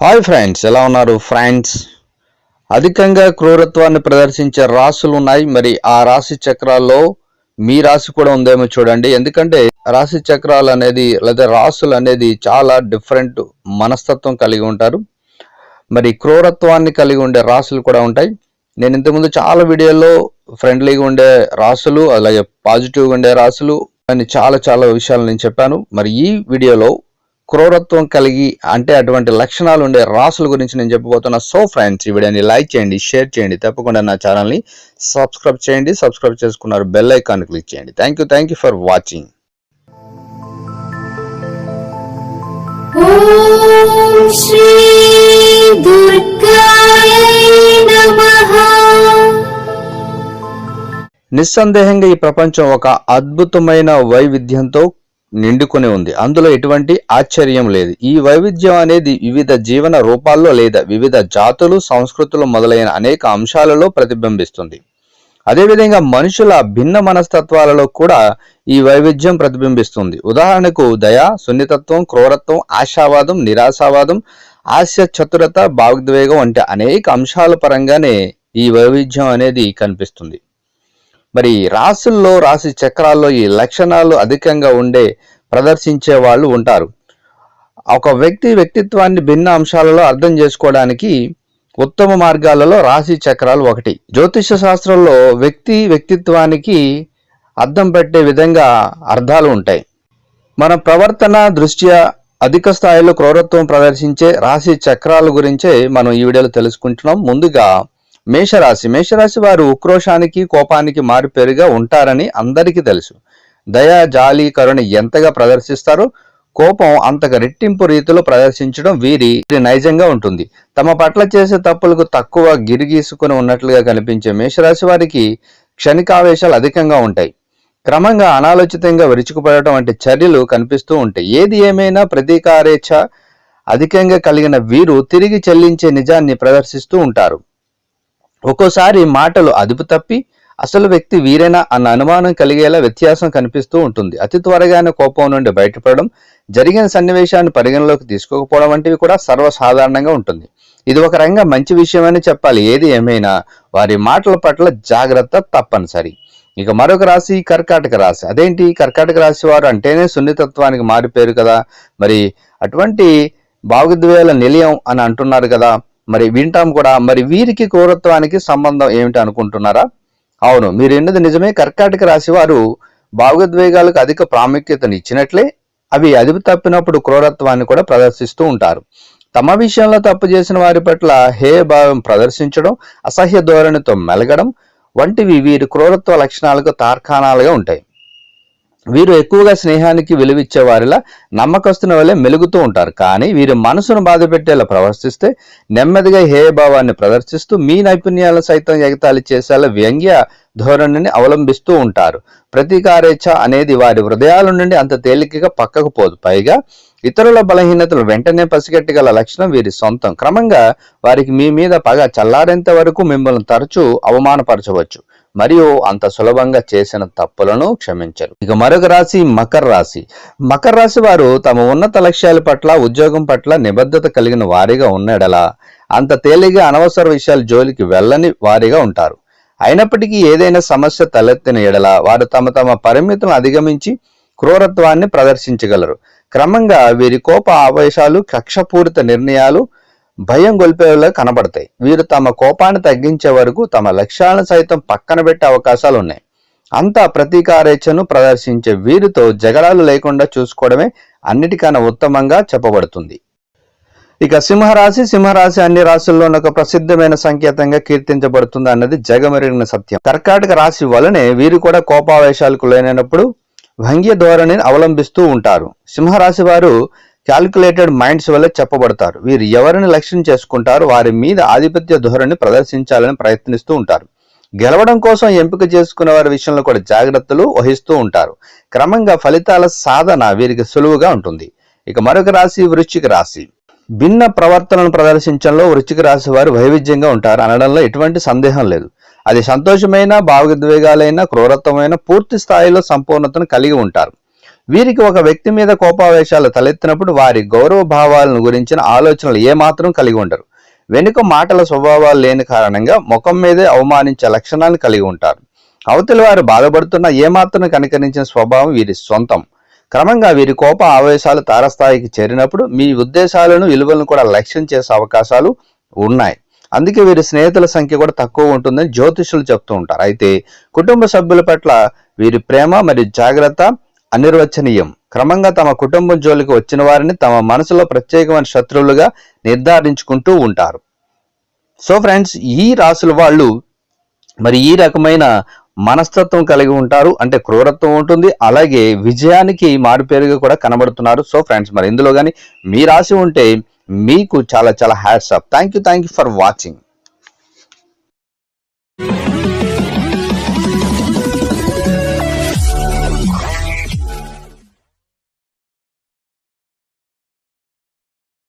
Hi friends ఎలా ఉన్నారు friends? అధికంగా క్రూరత్వాన్ని ప్రదర్శించే రాసులు ఉన్నాయి మరి ఆ రాశి చక్రాల్లో మీ రాశి కూడా ఉందేమో చూడండి. ఎందుకంటే రాశి చక్రాలు అనేది లేదా రాసులు అనేది చాలా డిఫరెంట్ మనస్తత్వం కలిగి ఉంటారు. మరి క్రూరత్వాన్ని కలిగి ఉండే రాసులు కూడా ఉంటాయి. నేను ఇంతకుముందు చాలా వీడియోల్లో ఫ్రెండ్లీగా ఉండే రాసులు అలాగే పాజిటివ్గా ఉండే రాసులు అని చాలా చాలా విషయాలు నేను చెప్పాను. మరి ఈ వీడియోలో క్రూరత్వం కలిగి అంటే అటువంటి లక్షణాలు ఉండే రాసుల గురించి నేను చెప్పబోతున్నా. సో ఫ్రెండ్స్ ఈ వీడియోని లైక్ చేయండి షేర్ చేయండి. తప్పకుండా నా ఛానల్ని సబ్స్క్రైబ్ చేయండి. సబ్స్క్రైబ్ చేసుకున్నారు బెల్ ఐకాన్ క్లిక్ చేయండి. Thank you thank you for watching నిస్సందేహంగా ఈ ప్రపంచం ఒక అద్భుతమైన వైవిధ్యంతో నిండుకొని ఉంది. అందులో ఎటువంటి ఆశ్చర్యం లేదు. ఈ వైవిధ్యం అనేది వివిధ జీవన రూపాల్లో లేదా వివిధ జాతులు సంస్కృతులు మొదలైన అనేక అంశాలలో ప్రతిబింబిస్తుంది. అదేవిధంగా మనుషుల భిన్న మనస్తత్వాలలో కూడా ఈ వైవిధ్యం ప్రతిబింబిస్తుంది. ఉదాహరణకు దయ సున్నితత్వం క్రూరత్వం ఆశావాదం నిరాశావాదం హాస్య చతురత భావోద్వేగం వంటి అనేక అంశాల పరంగానే ఈ వైవిధ్యం అనేది కనిపిస్తుంది. మరి రాసుల్లో రాశి చక్రాల్లో ఈ లక్షణాలు అధికంగా ఉండే ప్రదర్శించే వాళ్ళు ఉంటారు. ఒక వ్యక్తి వ్యక్తిత్వాన్ని భిన్న అంశాలలో అర్థం చేసుకోవడానికి ఉత్తమ మార్గాలలో రాశి చక్రాలు ఒకటి. జ్యోతిష శాస్త్రంలో వ్యక్తి వ్యక్తిత్వానికి అర్థం పెట్టే విధంగా అర్థాలు ఉంటాయి. మన ప్రవర్తన దృష్ట్యా అధిక స్థాయిలో క్రౌరత్వం ప్రదర్శించే రాశి చక్రాల గురించే మనం ఈ వీడియోలో తెలుసుకుంటున్నాం. ముందుగా మేషరాశి. మేషరాశి వారు ఉక్రోషానికి కోపానికి మారుపేరుగా ఉంటారని అందరికీ తెలుసు. దయ జాలి కరుణ ఎంతగా ప్రదర్శిస్తారో కోపం అంతగా రెట్టింపు రీతిలో ప్రదర్శించడం వీరి వీరి నైజంగా ఉంటుంది. తమ పట్ల చేసే తప్పులకు తక్కువ గిరిగీసుకుని ఉన్నట్లుగా కనిపించే మేషరాశి వారికి క్షణికావేశాలు అధికంగా ఉంటాయి. క్రమంగా అనాలోచితంగా విరుచుకుపడటం వంటి చర్యలు కనిపిస్తూ ఉంటాయి. ఏది ఏమైనా ప్రతీకారేచ్ఛ అధికంగా కలిగిన వీరు తిరిగి చెల్లించే నిజాన్ని ప్రదర్శిస్తూ ఉంటారు. ఒక్కోసారి మాటలు అదుపు తప్పి అసలు వ్యక్తి వీరేనా అన్న అనుమానం కలిగేలా వ్యత్యాసం కనిపిస్తూ ఉంటుంది. అతి త్వరగానే కోపం నుండి బయటపడడం జరిగిన సన్నివేశాన్ని పరిగణలోకి తీసుకోకపోవడం వంటివి కూడా సర్వసాధారణంగా ఉంటుంది. ఇది ఒక రంగా మంచి విషయమని చెప్పాలి. ఏది ఏమైనా వారి మాటల పట్ల జాగ్రత్త తప్పనిసరి. ఇక మరొక రాశి కర్కాటక రాశి. అదేంటి? కర్కాటక రాశి వారు అంటేనే సున్నితత్వానికి మారిపోయారు కదా. మరి అటువంటి భావోద్వేల నిలయం అని అంటున్నారు కదా. మరి వింటాం కూడా. మరి వీరికి క్రూరత్వానికి సంబంధం ఏమిటి అనుకుంటున్నారా? అవును మీరు ఎన్నది నిజమే. కర్కాటక రాశి వారు భావోద్వేగాలకు అధిక ప్రాముఖ్యతను ఇచ్చినట్లే అవి అదుపు తప్పినప్పుడు క్రూరత్వాన్ని కూడా ప్రదర్శిస్తూ ఉంటారు. తమ విషయంలో తప్పు చేసిన వారి పట్ల హేయభావం ప్రదర్శించడం అసహ్య ధోరణితో మెలగడం వంటివి వీరి క్రూరత్వ లక్షణాలకు తార్కాణాలుగా ఉంటాయి. వీరు ఎక్కువగా స్నేహానికి విలువిచ్చే వారిలా నమ్మకస్తున్న వల్లే మెలుగుతూ ఉంటారు. కానీ వీరి మనసును బాధపెట్టేలా ప్రవర్తిస్తే నెమ్మదిగా హేయభావాన్ని ప్రదర్శిస్తూ మీ నైపుణ్యాలు సైతం ఎగతాళి చేసేలా వ్యంగ్య ధోరణిని అవలంబిస్తూ ఉంటారు. ప్రతీకారేచ్ఛ అనేది వారి హృదయాల నుండి అంత తేలికగా పక్కకు పోదు. పైగా ఇతరుల బలహీనతలు వెంటనే పసిగట్టగల లక్షణం వీరి సొంతం. క్రమంగా వారికి మీ మీద పగ చల్లారేంత వరకు మిమ్మల్ని తరచూ అవమానపరచవచ్చు. మరియు అంత సులభంగా చేసిన తప్పులను క్షమించరు. ఇక మరొక రాశి మకర రాశి. మకర రాశి వారు తమ ఉన్నత లక్ష్యాల పట్ల ఉద్యోగం పట్ల నిబద్ధత కలిగిన వారిగా ఉన్నడలా అంత తేలిగా అనవసర విషయాల జోలికి వెళ్ళని వారిగా ఉంటారు. అయినప్పటికీ ఏదైనా సమస్య తలెత్తిన ఎడల వారు తమ తమ పరిమితులను అధిగమించి క్రూరత్వాన్ని ప్రదర్శించగలరు. క్రమంగా వీరి కోప ఆవేశాలు కక్షపూరిత నిర్ణయాలు భయం గొల్పేలా కనబడతాయి. వీరు తమ కోపాన్ని తగ్గించే వరకు తమ లక్ష్యాలను సైతం పక్కన పెట్టే అవకాశాలు ఉన్నాయి. అంతా ప్రతీకారేచ్ఛను ప్రదర్శించే వీరితో జగడాలు లేకుండా చూసుకోవడమే అన్నిటికన్నా ఉత్తమంగా చెప్పబడుతుంది. ఇక సింహరాశి సింహరాశి అన్ని రాశుల్లో ఒక ప్రసిద్ధమైన సంకేతంగా కీర్తించబడుతుంది అన్నది జగమెరిగిన సత్యం. కర్కాటక రాశి వలనే వీరు కూడా కోపావేశాలకు లేనప్పుడు భంగ్య ధోరణిని అవలంబిస్తూ ఉంటారు. సింహరాశి వారు క్యాల్కులేటెడ్ మైండ్స్ వల్ల చెప్పబడతారు. వీరు ఎవరిని లక్ష్యం చేసుకుంటారు? వారి మీద ఆధిపత్య ధోరణి ప్రదర్శించాలని ప్రయత్నిస్తూ ఉంటారు. గెలవడం కోసం ఎంపిక చేసుకున్న వారి విషయంలో కూడా జాగ్రత్తలు వహిస్తూ ఉంటారు. క్రమంగా ఫలితాల సాధన వీరికి సులువుగా ఉంటుంది. ఇక మరొక రాశి వృశ్చిక రాశి. భిన్న ప్రవర్తనను ప్రదర్శించడంలో వృశ్చిక రాశి వారు వైవిధ్యంగా ఉంటారు. అనడంలో ఎటువంటి సందేహం లేదు. అది సంతోషమైన భావోద్వేగాలైన క్రూరత్వమైన పూర్తి స్థాయిలో సంపూర్ణతను కలిగి ఉంటారు. వీరికి ఒక వ్యక్తి మీద కోపావేశాలు తలెత్తినప్పుడు వారి గౌరవ భావాలను గురించిన ఆలోచనలు ఏమాత్రం కలిగి ఉండరు. వెనుక మాటల స్వభావాలు లేని కారణంగా ముఖం మీదే అవమానించే లక్షణాన్ని కలిగి ఉంటారు. అవతలి వారు బాధపడుతున్న ఏమాత్రం కనికరించిన స్వభావం వీరి సొంతం క్రమంగా వీరి కోప ఆవేశాలు తారస్థాయికి చేరినప్పుడు మీ ఉద్దేశాలను విలువలను కూడా లక్ష్యం చేసే అవకాశాలు ఉన్నాయి. అందుకే వీరి స్నేహితుల సంఖ్య కూడా తక్కువ ఉంటుందని జ్యోతిషులు చెప్తూ ఉంటారు. అయితే కుటుంబ సభ్యుల పట్ల వీరి ప్రేమ మరియు జాగ్రత్త అనిర్వచనీయం. క్రమంగా తమ కుటుంబం జోలికి వచ్చిన వారిని తమ మనసులో ప్రత్యేకమైన శత్రువులుగా నిర్ధారించుకుంటూ ఉంటారు. సో ఫ్రెండ్స్ ఈ రాసుల వాళ్ళు మరి ఈ రకమైన మనస్తత్వం కలిగి ఉంటారు. అంటే క్రూరత్వం ఉంటుంది. అలాగే విజయానికి మారుపేరుగా కూడా కనబడుతున్నారు. సో ఫ్రెండ్స్ మరి ఇందులో కానీ మీ రాసి ఉంటే మీకు చాలా చాలా hats up thank you thank you for watching